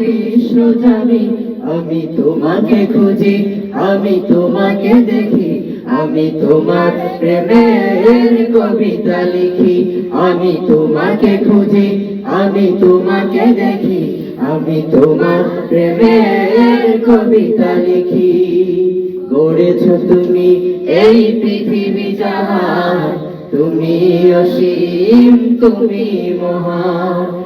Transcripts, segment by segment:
বিশ্বজানি আমি তোমাকে খুঁজি, আমি তোমাকে দেখি, আমি তোমার প্রেমের কবিতা লিখি, আমি তোমাকে খুঁজি, আমি তোমাকে দেখি, আমি তোমার প্রেমের কবিতা লিখি। গড়েছ তুমি এই পৃথিবী জাহান তুমি অসীম, তুমি মহান।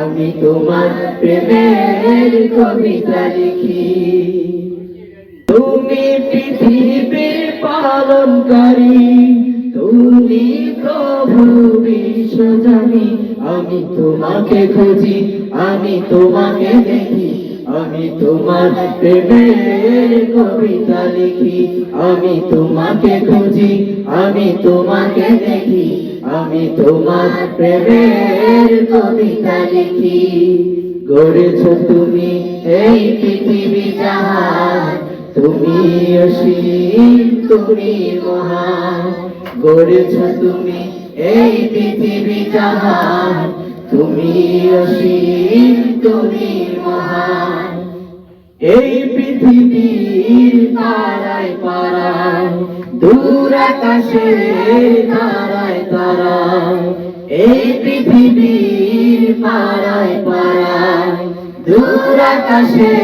আমি তোমার প্রেমের কবিতা লিখি। তুমি পৃথিবীর পালনকারী, তুমি প্রভু বিশ্বজানি আমি তোমাকে খুঁজি, আমি তোমাকে দেখি। আমি তোমার প্রেমের কবিতা লিখি। আমি তোমাকে খুঁজি, আমি তোমাকে দেখি। আমি তোমার প্রেমের কবিতা লিখি। গড়েছ তুমি এই পৃথিবী জাহান তুমি অসীম, তুমি মহান। গড়েছ তুমি এই পৃথিবী জাহান তুমি অসীম, তুমি মহান। এই পৃথিবীর পাড়ায় পাড়ায়, দূর আকাশে তারায় তারায়, এই পৃথিবীর পাড়ায় পাড়ায়, দূর আকাশে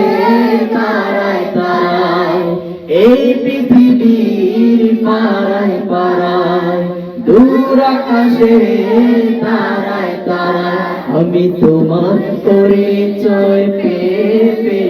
তারায় তারায়, এই পৃথিবীর পাড়ায় পাড়ায়, দূর আকাশে তারায় তারায়। আমি তোমার পরিচয় পেয়ে